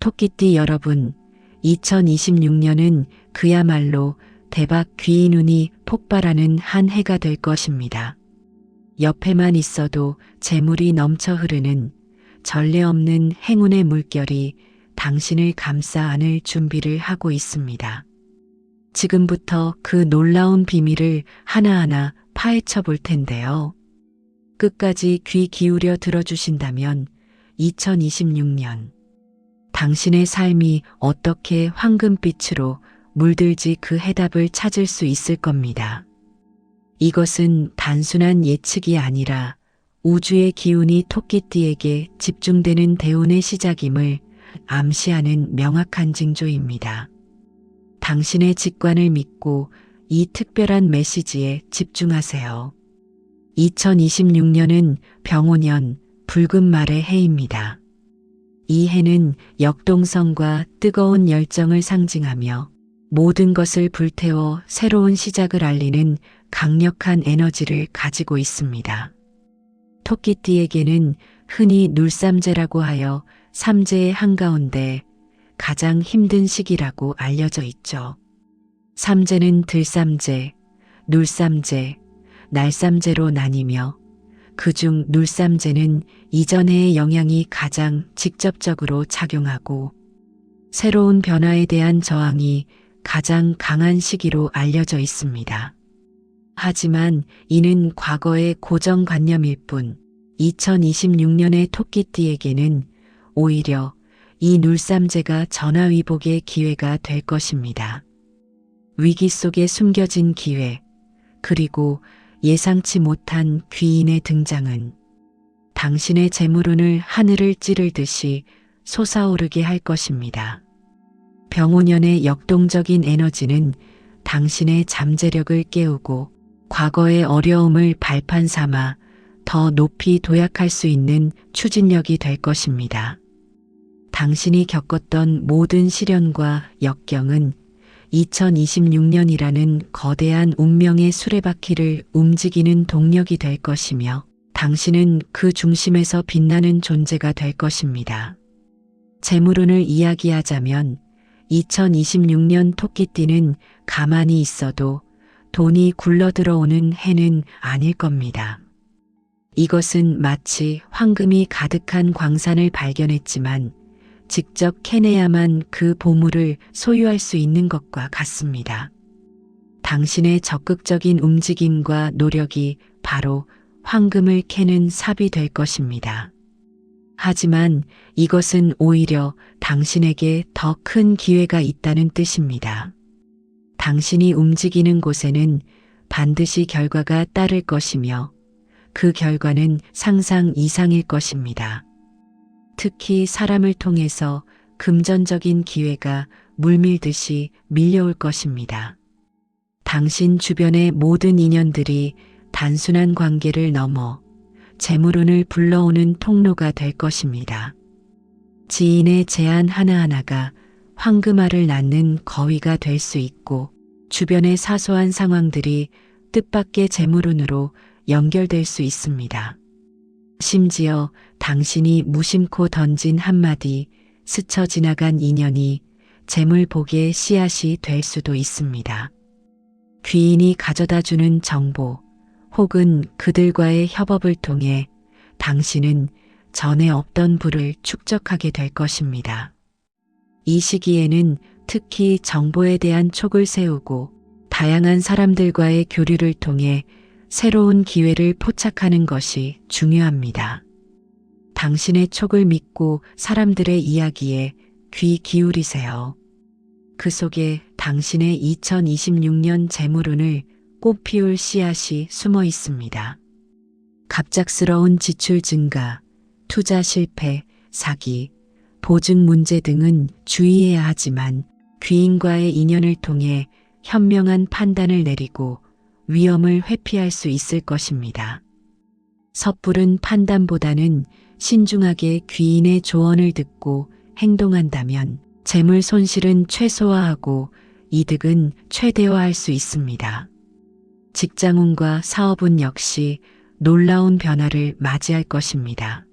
토끼띠 여러분, 2026년은 그야말로 대박 귀인운이 폭발하는 한 해가 될 것입니다. 옆에만 있어도 재물이 넘쳐 흐르는 전례 없는 행운의 물결이 당신을 감싸 안을 준비를 하고 있습니다. 지금부터 그 놀라운 비밀을 하나하나 파헤쳐 볼 텐데요. 끝까지 귀 기울여 들어주신다면 2026년 당신의 삶이 어떻게 황금빛으로 물들지 그 해답을 찾을 수 있을 겁니다. 이것은 단순한 예측이 아니라 우주의 기운이 토끼띠에게 집중되는 대운의 시작임을 암시하는 명확한 징조입니다. 당신의 직관을 믿고 이 특별한 메시지에 집중하세요. 2026년은 병오년 붉은 말의 해입니다. 이 해는 역동성과 뜨거운 열정을 상징하며 모든 것을 불태워 새로운 시작을 알리는 강력한 에너지를 가지고 있습니다. 토끼띠에게는 흔히 눌삼재라고 하여 삼재의 한가운데 가장 힘든 시기라고 알려져 있죠. 삼재는 들삼재, 눌삼재, 날삼재로 나뉘며 그중 눌삼재는 이전해의 영향이 가장 직접적으로 작용하고 새로운 변화에 대한 저항이 가장 강한 시기로 알려져 있습니다. 하지만 이는 과거의 고정관념일 뿐 2026년의 토끼띠에게는 오히려 이 눌삼재가 전화위복의 기회가 될 것입니다. 위기 속에 숨겨진 기회, 그리고 예상치 못한 귀인의 등장은 당신의 재물운을 하늘을 찌르듯이 솟아오르게 할 것입니다. 병오년의 역동적인 에너지는 당신의 잠재력을 깨우고 과거의 어려움을 발판 삼아 더 높이 도약할 수 있는 추진력이 될 것입니다. 당신이 겪었던 모든 시련과 역경은 2026년이라는 거대한 운명의 수레바퀴를 움직이는 동력이 될 것이며 당신은 그 중심에서 빛나는 존재가 될 것입니다. 재물운을 이야기하자면 2026년 토끼띠는 가만히 있어도 돈이 굴러 들어오는 해는 아닐 겁니다. 이것은 마치 황금이 가득한 광산을 발견했지만 직접 캐내야만 그 보물을 소유할 수 있는 것과 같습니다. 당신의 적극적인 움직임과 노력이 바로 황금을 캐는 삽이 될 것입니다. 하지만 이것은 오히려 당신에게 더 큰 기회가 있다는 뜻입니다. 당신이 움직이는 곳에는 반드시 결과가 따를 것이며 그 결과는 상상 이상일 것입니다. 특히 사람을 통해서 금전적인 기회가 물밀듯이 밀려올 것입니다. 당신 주변의 모든 인연들이 단순한 관계를 넘어 재물운을 불러오는 통로가 될 것입니다. 지인의 제안 하나하나가 황금알을 낳는 거위가 될 수 있고 주변의 사소한 상황들이 뜻밖의 재물운으로 연결될 수 있습니다. 심지어 당신이 무심코 던진 한마디 스쳐 지나간 인연이 재물복의 씨앗이 될 수도 있습니다. 귀인이 가져다 주는 정보 혹은 그들과의 협업을 통해 당신은 전에 없던 부를 축적하게 될 것입니다. 이 시기에는 특히 정보에 대한 촉을 세우고 다양한 사람들과의 교류를 통해 새로운 기회를 포착하는 것이 중요합니다. 당신의 촉을 믿고 사람들의 이야기에 귀 기울이세요. 그 속에 당신의 2026년 재물운을 꽃 피울 씨앗이 숨어 있습니다. 갑작스러운 지출 증가, 투자 실패, 사기, 보증 문제 등은 주의해야 하지만 귀인과의 인연을 통해 현명한 판단을 내리고 위험을 회피할 수 있을 것입니다. 섣부른 판단보다는 신중하게 귀인의 조언을 듣고 행동한다면 재물 손실은 최소화하고 이득은 최대화할 수 있습니다. 직장운과 사업운 역시 놀라운 변화를 맞이할 것입니다.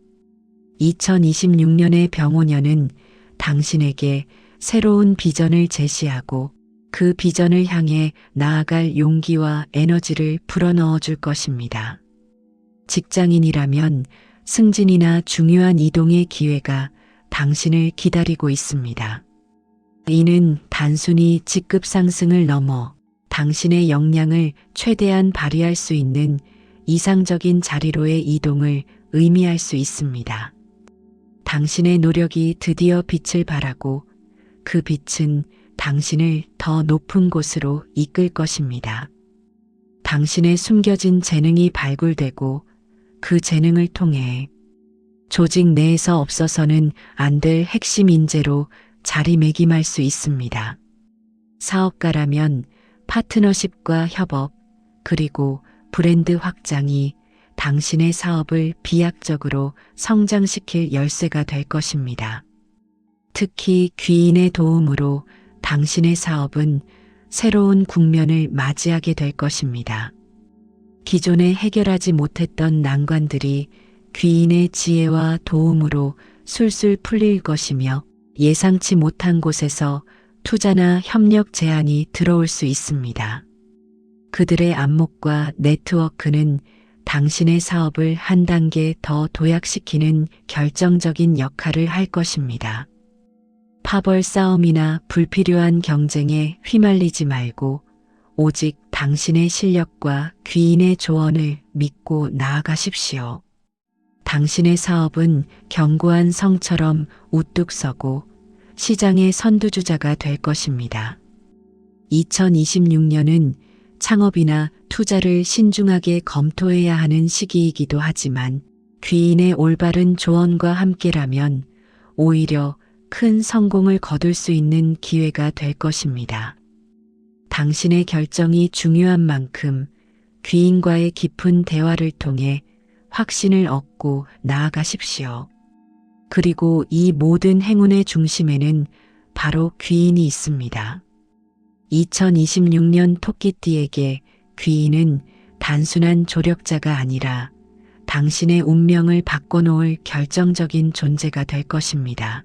2026년의 병오년은 당신에게 새로운 비전을 제시하고 그 비전을 향해 나아갈 용기와 에너지를 불어넣어 줄 것입니다. 직장인이라면 승진이나 중요한 이동의 기회가 당신을 기다리고 있습니다. 이는 단순히 직급 상승을 넘어 당신의 역량을 최대한 발휘할 수 있는 이상적인 자리로의 이동을 의미할 수 있습니다. 당신의 노력이 드디어 빛을 발하고 그 빛은 당신을 더 높은 곳으로 이끌 것입니다. 당신의 숨겨진 재능이 발굴되고 그 재능을 통해 조직 내에서 없어서는 안 될 핵심 인재로 자리매김할 수 있습니다. 사업가라면 파트너십과 협업, 그리고 브랜드 확장이 당신의 사업을 비약적으로 성장시킬 열쇠가 될 것입니다. 특히 귀인의 도움으로 당신의 사업은 새로운 국면을 맞이하게 될 것입니다. 기존에 해결하지 못했던 난관들이 귀인의 지혜와 도움으로 술술 풀릴 것이며 예상치 못한 곳에서 투자나 협력 제안이 들어올 수 있습니다. 그들의 안목과 네트워크는 당신의 사업을 한 단계 더 도약시키는 결정적인 역할을 할 것입니다. 파벌 싸움이나 불필요한 경쟁에 휘말리지 말고 오직 당신의 실력과 귀인의 조언을 믿고 나아가십시오. 당신의 사업은 견고한 성처럼 우뚝 서고 시장의 선두주자가 될 것입니다. 2026년은 창업이나 투자를 신중하게 검토해야 하는 시기이기도 하지만 귀인의 올바른 조언과 함께라면 오히려 큰 성공을 거둘 수 있는 기회가 될 것입니다. 당신의 결정이 중요한 만큼 귀인과의 깊은 대화를 통해 확신을 얻고 나아가십시오. 그리고 이 모든 행운의 중심에는 바로 귀인이 있습니다. 2026년 토끼띠에게 귀인은 단순한 조력자가 아니라 당신의 운명을 바꿔놓을 결정적인 존재가 될 것입니다.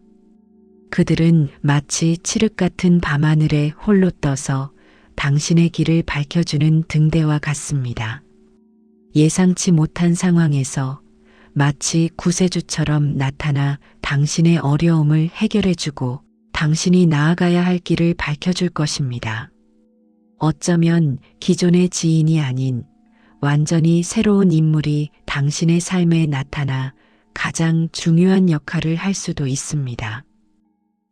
그들은 마치 칠흑 같은 밤하늘에 홀로 떠서 당신의 길을 밝혀주는 등대와 같습니다. 예상치 못한 상황에서 마치 구세주처럼 나타나 당신의 어려움을 해결해주고 당신이 나아가야 할 길을 밝혀줄 것입니다. 어쩌면 기존의 지인이 아닌 완전히 새로운 인물이 당신의 삶에 나타나 가장 중요한 역할을 할 수도 있습니다.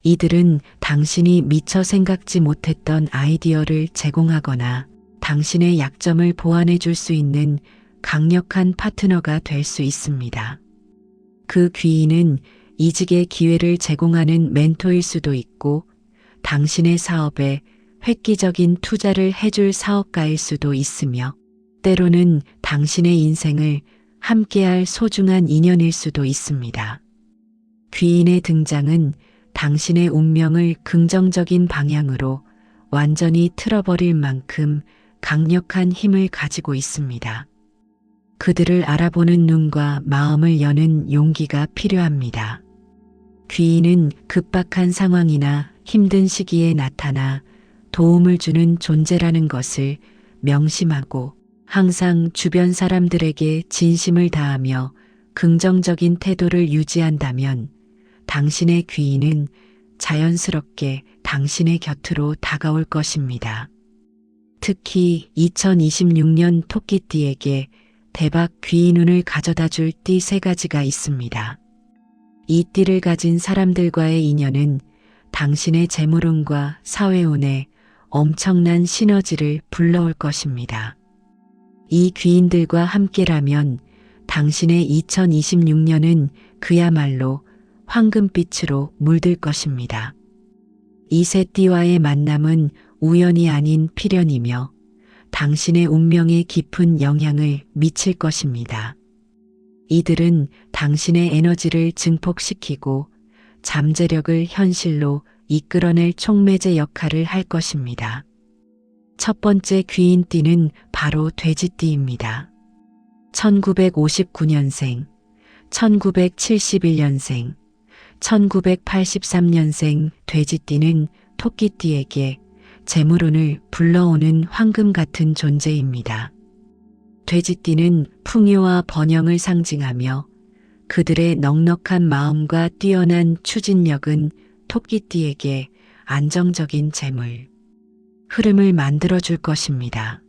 이들은 당신이 미처 생각지 못했던 아이디어를 제공하거나 당신의 약점을 보완해 줄 수 있는 강력한 파트너가 될 수 있습니다. 그 귀인은 이직의 기회를 제공하는 멘토일 수도 있고 당신의 사업에 획기적인 투자를 해줄 사업가일 수도 있으며 때로는 당신의 인생을 함께할 소중한 인연일 수도 있습니다. 귀인의 등장은 당신의 운명을 긍정적인 방향으로 완전히 틀어버릴 만큼 강력한 힘을 가지고 있습니다. 그들을 알아보는 눈과 마음을 여는 용기가 필요합니다. 귀인은 급박한 상황이나 힘든 시기에 나타나 도움을 주는 존재라는 것을 명심하고 항상 주변 사람들에게 진심을 다하며 긍정적인 태도를 유지한다면 당신의 귀인은 자연스럽게 당신의 곁으로 다가올 것입니다. 특히 2026년 토끼띠에게 대박 귀인운을 가져다 줄 띠 세 가지가 있습니다. 이 띠를 가진 사람들과의 인연은 당신의 재물운과 사회운에 엄청난 시너지를 불러올 것입니다. 이 귀인들과 함께라면 당신의 2026년은 그야말로 황금빛으로 물들 것입니다. 이세 띠와의 만남은 우연이 아닌 필연이며 당신의 운명에 깊은 영향을 미칠 것입니다. 이들은 당신의 에너지를 증폭시키고 잠재력을 현실로 이끌어낼 촉매제 역할을 할 것입니다. 첫 번째 귀인띠는 바로 돼지띠입니다. 1959년생, 1971년생, 1983년생 돼지띠는 토끼띠에게 재물운을 불러오는 황금 같은 존재입니다. 돼지띠는 풍요와 번영을 상징하며 그들의 넉넉한 마음과 뛰어난 추진력은 토끼띠에게 안정적인 재물, 흐름을 만들어 줄 것입니다.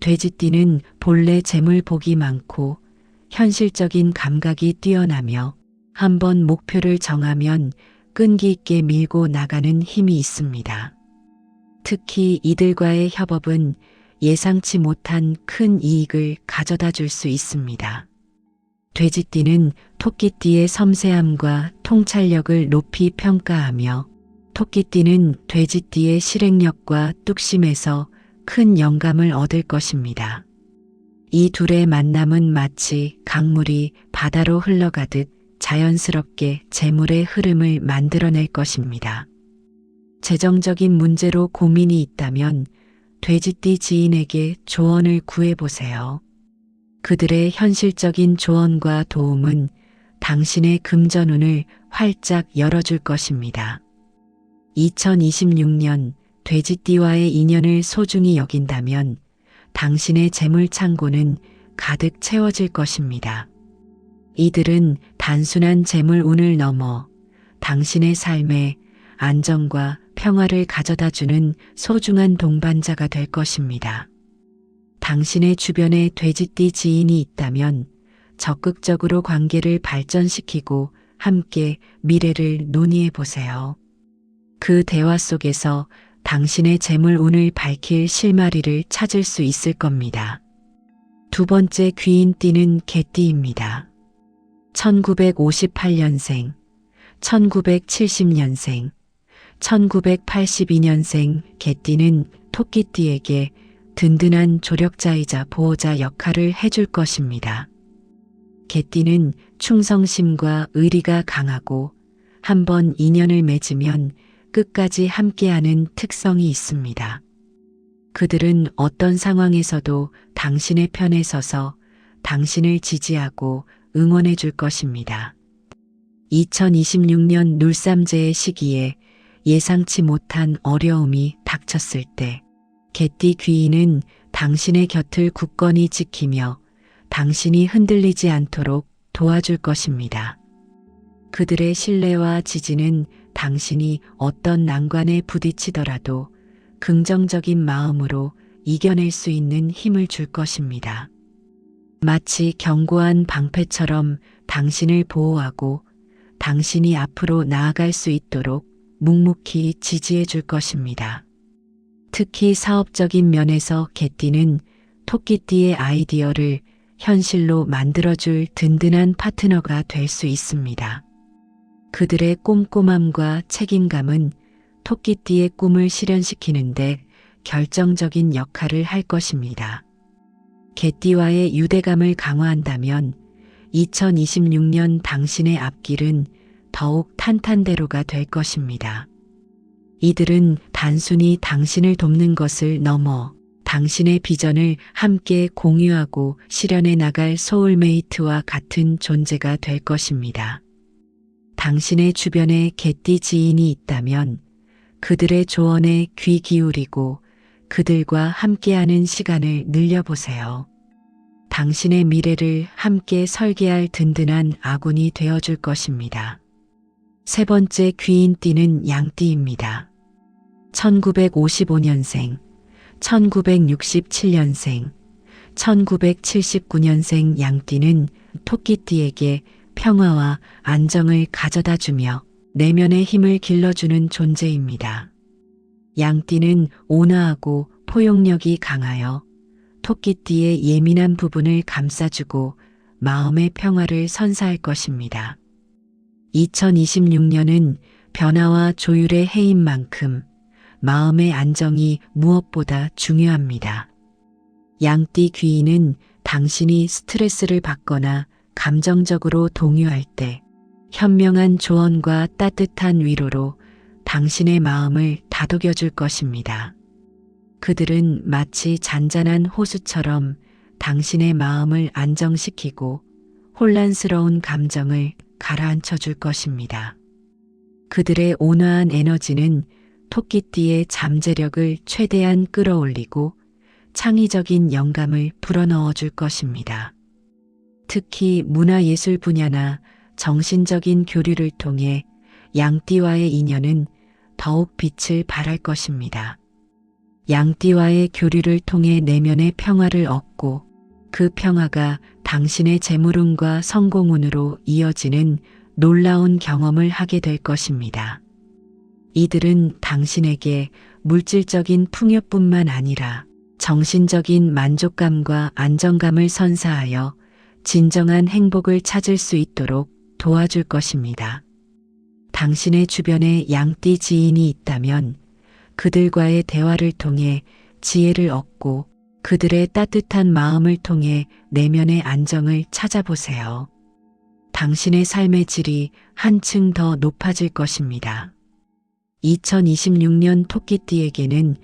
돼지띠는 본래 재물 복이 많고 현실적인 감각이 뛰어나며 한번 목표를 정하면 끈기 있게 밀고 나가는 힘이 있습니다. 특히 이들과의 협업은 예상치 못한 큰 이익을 가져다 줄 수 있습니다. 돼지띠는 토끼띠의 섬세함과 통찰력을 높이 평가하며 토끼띠는 돼지띠의 실행력과 뚝심에서 큰 영감을 얻을 것입니다. 이 둘의 만남은 마치 강물이 바다로 흘러가듯 자연스럽게 재물의 흐름을 만들어낼 것입니다. 재정적인 문제로 고민이 있다면 돼지띠 지인에게 조언을 구해보세요. 그들의 현실적인 조언과 도움은 당신의 금전운을 활짝 열어줄 것입니다. 2026년 돼지띠와의 인연을 소중히 여긴다면 당신의 재물 창고는 가득 채워질 것입니다. 이들은 단순한 재물 운을 넘어 당신의 삶에 안정과 평화를 가져다 주는 소중한 동반자가 될 것입니다. 당신의 주변에 돼지띠 지인이 있다면 적극적으로 관계를 발전시키고 함께 미래를 논의해 보세요. 그 대화 속에서 당신의 재물 운을 밝힐 실마리를 찾을 수 있을 겁니다. 두 번째 귀인띠는 개띠입니다. 1958년생, 1970년생, 1982년생 개띠는 토끼띠에게 든든한 조력자이자 보호자 역할을 해줄 것입니다. 개띠는 충성심과 의리가 강하고 한 번 인연을 맺으면 끝까지 함께하는 특성이 있습니다. 그들은 어떤 상황에서도 당신의 편에 서서 당신을 지지하고 응원해 줄 것입니다. 2026년 눌삼제의 시기에 예상치 못한 어려움이 닥쳤을 때 개띠 귀인은 당신의 곁을 굳건히 지키며 당신이 흔들리지 않도록 도와줄 것입니다. 그들의 신뢰와 지지는 당신이 어떤 난관에 부딪히더라도 긍정적인 마음으로 이겨낼 수 있는 힘을 줄 것입니다. 마치 견고한 방패처럼 당신을 보호하고 당신이 앞으로 나아갈 수 있도록 묵묵히 지지해 줄 것입니다. 특히 사업적인 면에서 개띠는 토끼띠의 아이디어를 현실로 만들어줄 든든한 파트너가 될 수 있습니다. 그들의 꼼꼼함과 책임감은 토끼띠의 꿈을 실현시키는데 결정적인 역할을 할 것입니다. 개띠와의 유대감을 강화한다면 2026년 당신의 앞길은 더욱 탄탄대로가 될 것입니다. 이들은 단순히 당신을 돕는 것을 넘어 당신의 비전을 함께 공유하고 실현해 나갈 소울메이트와 같은 존재가 될 것입니다. 당신의 주변에 개띠 지인이 있다면 그들의 조언에 귀 기울이고 그들과 함께하는 시간을 늘려보세요. 당신의 미래를 함께 설계할 든든한 아군이 되어줄 것입니다. 세 번째 귀인띠는 양띠입니다. 1955년생, 1967년생, 1979년생 양띠는 토끼띠에게 평화와 안정을 가져다 주며 내면의 힘을 길러주는 존재입니다. 양띠는 온화하고 포용력이 강하여 토끼띠의 예민한 부분을 감싸주고 마음의 평화를 선사할 것입니다. 2026년은 변화와 조율의 해인 만큼 마음의 안정이 무엇보다 중요합니다. 양띠 귀인은 당신이 스트레스를 받거나 감정적으로 동요할 때 현명한 조언과 따뜻한 위로로 당신의 마음을 다독여 줄 것입니다. 그들은 마치 잔잔한 호수처럼 당신의 마음을 안정시키고 혼란스러운 감정을 가라앉혀 줄 것입니다. 그들의 온화한 에너지는 토끼띠의 잠재력을 최대한 끌어올리고 창의적인 영감을 불어넣어 줄 것입니다. 특히 문화예술 분야나 정신적인 교류를 통해 양띠와의 인연은 더욱 빛을 발할 것입니다. 양띠와의 교류를 통해 내면의 평화를 얻고 그 평화가 당신의 재물운과 성공운으로 이어지는 놀라운 경험을 하게 될 것입니다. 이들은 당신에게 물질적인 풍요뿐만 아니라 정신적인 만족감과 안정감을 선사하여 진정한 행복을 찾을 수 있도록 도와줄 것입니다. 당신의 주변에 양띠 지인이 있다면 그들과의 대화를 통해 지혜를 얻고 그들의 따뜻한 마음을 통해 내면의 안정을 찾아보세요. 당신의 삶의 질이 한층 더 높아질 것입니다. 2026년 토끼띠에게는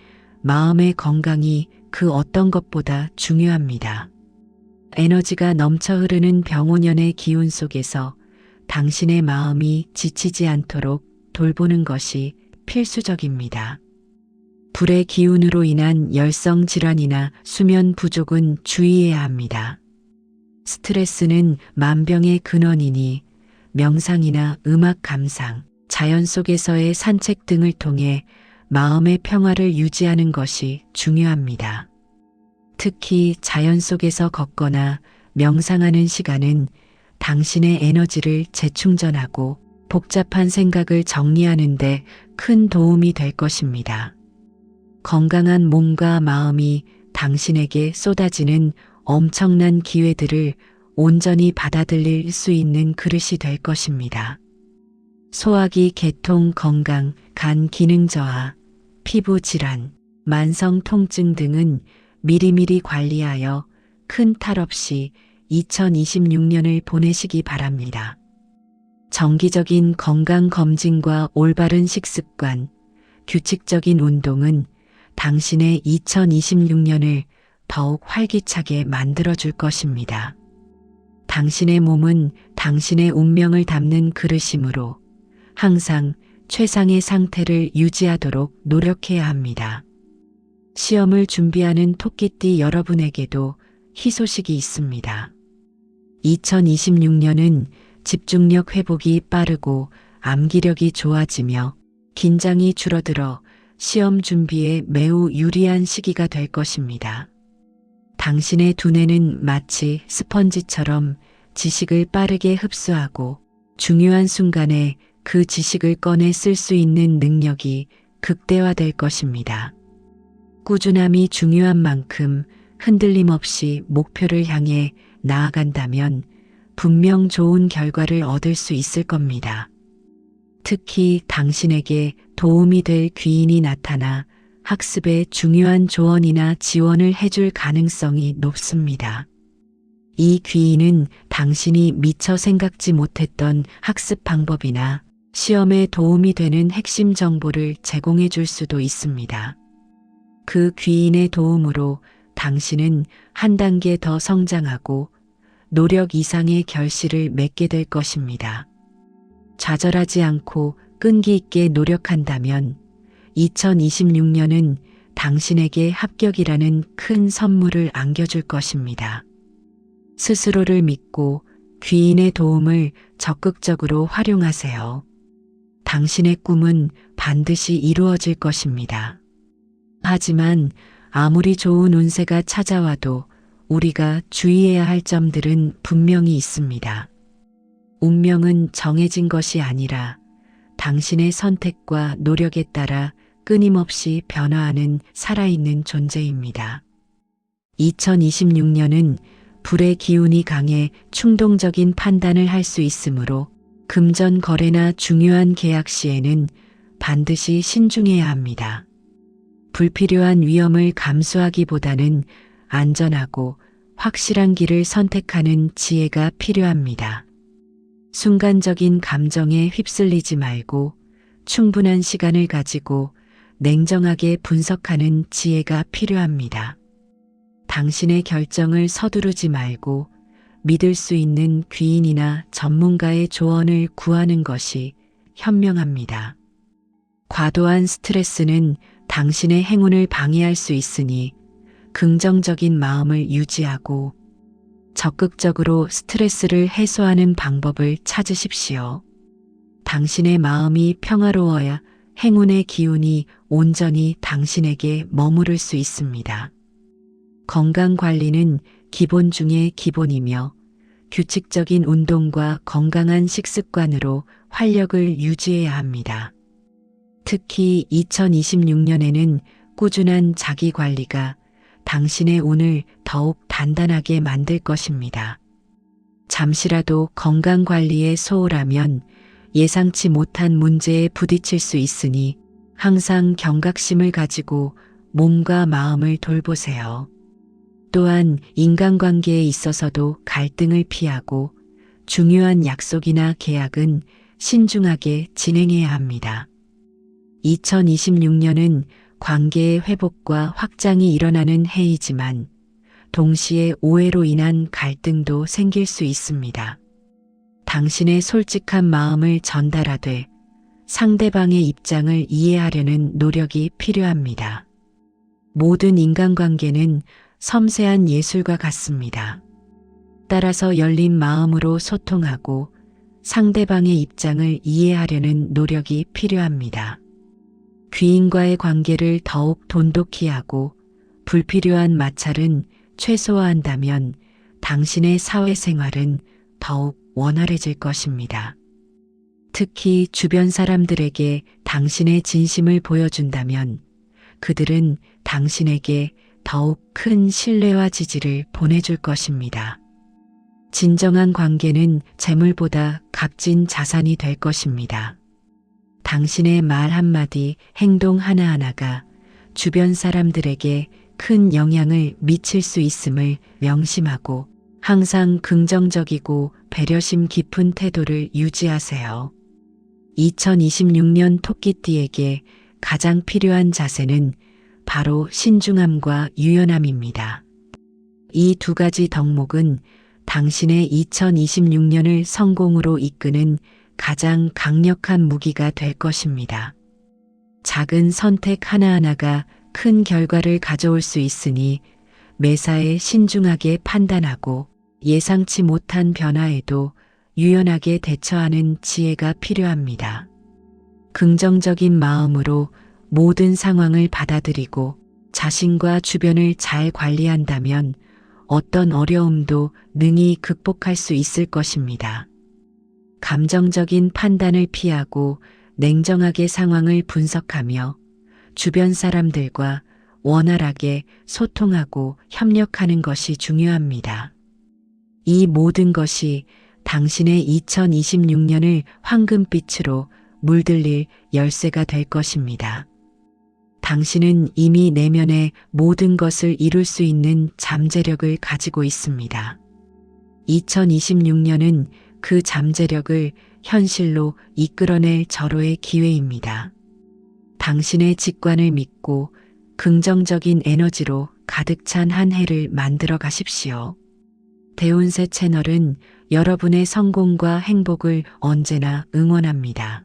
마음의 건강이 그 어떤 것보다 중요합니다. 에너지가 넘쳐 흐르는 병오년의 기운 속에서 당신의 마음이 지치지 않도록 돌보는 것이 필수적입니다. 불의 기운으로 인한 열성 질환이나 수면 부족은 주의해야 합니다. 스트레스는 만병의 근원이니 명상이나 음악 감상, 자연 속에서의 산책 등을 통해 마음의 평화를 유지하는 것이 중요합니다. 특히 자연 속에서 걷거나 명상하는 시간은 당신의 에너지를 재충전하고 복잡한 생각을 정리하는 데 큰 도움이 될 것입니다. 건강한 몸과 마음이 당신에게 쏟아지는 엄청난 기회들을 온전히 받아들일 수 있는 그릇이 될 것입니다. 소화기 개통 건강, 간 기능 저하, 피부 질환, 만성 통증 등은 미리미리 관리하여 큰 탈 없이 2026년을 보내시기 바랍니다. 정기적인 건강 검진과 올바른 식습관, 규칙적인 운동은 당신의 2026년을 더욱 활기차게 만들어줄 것입니다. 당신의 몸은 당신의 운명을 담는 그릇이므로 항상 최상의 상태를 유지하도록 노력해야 합니다. 시험을 준비하는 토끼띠 여러분에게도 희소식이 있습니다. 2026년은 집중력 회복이 빠르고 암기력이 좋아지며 긴장이 줄어들어 시험 준비에 매우 유리한 시기가 될 것입니다. 당신의 두뇌는 마치 스펀지처럼 지식을 빠르게 흡수하고 중요한 순간에 그 지식을 꺼내 쓸 수 있는 능력이 극대화될 것입니다. 꾸준함이 중요한 만큼 흔들림 없이 목표를 향해 나아간다면 분명 좋은 결과를 얻을 수 있을 겁니다. 특히 당신에게 도움이 될 귀인이 나타나 학습에 중요한 조언이나 지원을 해줄 가능성이 높습니다. 이 귀인은 당신이 미처 생각지 못했던 학습 방법이나 시험에 도움이 되는 핵심 정보를 제공해 줄 수도 있습니다. 그 귀인의 도움으로 당신은 한 단계 더 성장하고 노력 이상의 결실을 맺게 될 것입니다. 좌절하지 않고 끈기 있게 노력한다면 2026년은 당신에게 합격이라는 큰 선물을 안겨줄 것입니다. 스스로를 믿고 귀인의 도움을 적극적으로 활용하세요. 당신의 꿈은 반드시 이루어질 것입니다. 하지만 아무리 좋은 운세가 찾아와도 우리가 주의해야 할 점들은 분명히 있습니다. 운명은 정해진 것이 아니라 당신의 선택과 노력에 따라 끊임없이 변화하는 살아있는 존재입니다. 2026년은 불의 기운이 강해 충동적인 판단을 할 수 있으므로 금전 거래나 중요한 계약 시에는 반드시 신중해야 합니다. 불필요한 위험을 감수하기보다는 안전하고 확실한 길을 선택하는 지혜가 필요합니다. 순간적인 감정에 휩쓸리지 말고 충분한 시간을 가지고 냉정하게 분석하는 지혜가 필요합니다. 당신의 결정을 서두르지 말고 믿을 수 있는 귀인이나 전문가의 조언을 구하는 것이 현명합니다. 과도한 스트레스는 당신의 행운을 방해할 수 있으니 긍정적인 마음을 유지하고 적극적으로 스트레스를 해소하는 방법을 찾으십시오. 당신의 마음이 평화로워야 행운의 기운이 온전히 당신에게 머무를 수 있습니다. 건강 관리는 기본 중의 기본이며 규칙적인 운동과 건강한 식습관으로 활력을 유지해야 합니다. 특히 2026년에는 꾸준한 자기 관리가 당신의 운을 더욱 단단하게 만들 것입니다. 잠시라도 건강 관리에 소홀하면 예상치 못한 문제에 부딪힐 수 있으니 항상 경각심을 가지고 몸과 마음을 돌보세요. 또한 인간관계에 있어서도 갈등을 피하고 중요한 약속이나 계약은 신중하게 진행해야 합니다. 2026년은 관계의 회복과 확장이 일어나는 해이지만 동시에 오해로 인한 갈등도 생길 수 있습니다. 당신의 솔직한 마음을 전달하되 상대방의 입장을 이해하려는 노력이 필요합니다. 모든 인간관계는 섬세한 예술과 같습니다. 따라서 열린 마음으로 소통하고 상대방의 입장을 이해하려는 노력이 필요합니다. 귀인과의 관계를 더욱 돈독히 하고 불필요한 마찰은 최소화한다면 당신의 사회생활은 더욱 원활해질 것입니다. 특히 주변 사람들에게 당신의 진심을 보여준다면 그들은 당신에게 더욱 큰 신뢰와 지지를 보내줄 것입니다. 진정한 관계는 재물보다 값진 자산이 될 것입니다. 당신의 말 한마디, 행동 하나하나가 주변 사람들에게 큰 영향을 미칠 수 있음을 명심하고 항상 긍정적이고 배려심 깊은 태도를 유지하세요. 2026년 토끼띠에게 가장 필요한 자세는 바로 신중함과 유연함입니다. 이 두 가지 덕목은 당신의 2026년을 성공으로 이끄는 가장 강력한 무기가 될 것입니다. 작은 선택 하나하나가 큰 결과를 가져올 수 있으니 매사에 신중하게 판단하고 예상치 못한 변화에도 유연하게 대처하는 지혜가 필요합니다. 긍정적인 마음으로 모든 상황을 받아들이고 자신과 주변을 잘 관리한다면 어떤 어려움도 능히 극복할 수 있을 것입니다. 감정적인 판단을 피하고 냉정하게 상황을 분석하며 주변 사람들과 원활하게 소통하고 협력하는 것이 중요합니다. 이 모든 것이 당신의 2026년을 황금빛으로 물들릴 열쇠가 될 것입니다. 당신은 이미 내면의 모든 것을 이룰 수 있는 잠재력을 가지고 있습니다. 2026년은 그 잠재력을 현실로 이끌어낼 절호의 기회입니다. 당신의 직관을 믿고 긍정적인 에너지로 가득 찬 한 해를 만들어 가십시오. 대운세 채널은 여러분의 성공과 행복을 언제나 응원합니다.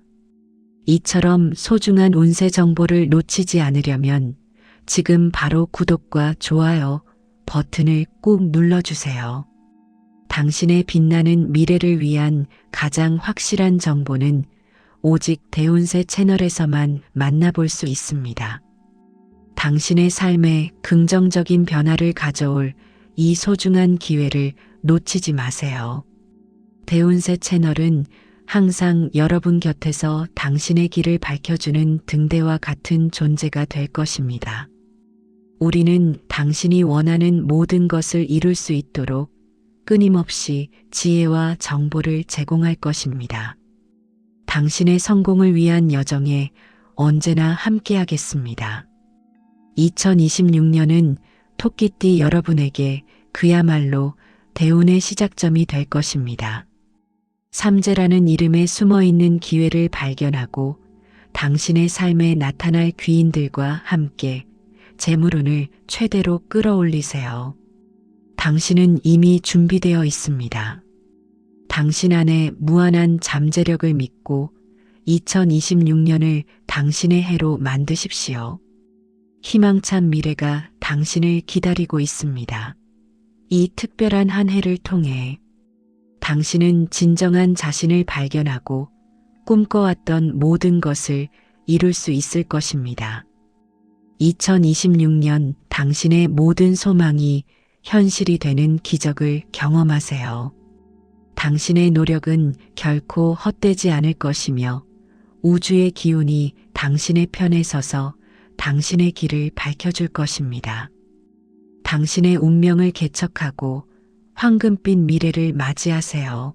이처럼 소중한 운세 정보를 놓치지 않으려면 지금 바로 구독과 좋아요 버튼을 꾹 눌러주세요. 당신의 빛나는 미래를 위한 가장 확실한 정보는 오직 대운세 채널에서만 만나볼 수 있습니다. 당신의 삶에 긍정적인 변화를 가져올 이 소중한 기회를 놓치지 마세요. 대운세 채널은 항상 여러분 곁에서 당신의 길을 밝혀주는 등대와 같은 존재가 될 것입니다. 우리는 당신이 원하는 모든 것을 이룰 수 있도록 끊임없이 지혜와 정보를 제공할 것입니다. 당신의 성공을 위한 여정에 언제나 함께하겠습니다. 2026년은 토끼띠 여러분에게 그야말로 대운의 시작점이 될 것입니다. 삼재라는 이름에 숨어 있는 기회를 발견하고 당신의 삶에 나타날 귀인들과 함께 재물운을 최대로 끌어올리세요. 당신은 이미 준비되어 있습니다. 당신 안에 무한한 잠재력을 믿고 2026년을 당신의 해로 만드십시오. 희망찬 미래가 당신을 기다리고 있습니다. 이 특별한 한 해를 통해 당신은 진정한 자신을 발견하고 꿈꿔왔던 모든 것을 이룰 수 있을 것입니다. 2026년 당신의 모든 소망이 현실이 되는 기적을 경험하세요. 당신의 노력은 결코 헛되지 않을 것이며 우주의 기운이 당신의 편에 서서 당신의 길을 밝혀줄 것입니다. 당신의 운명을 개척하고 황금빛 미래를 맞이하세요.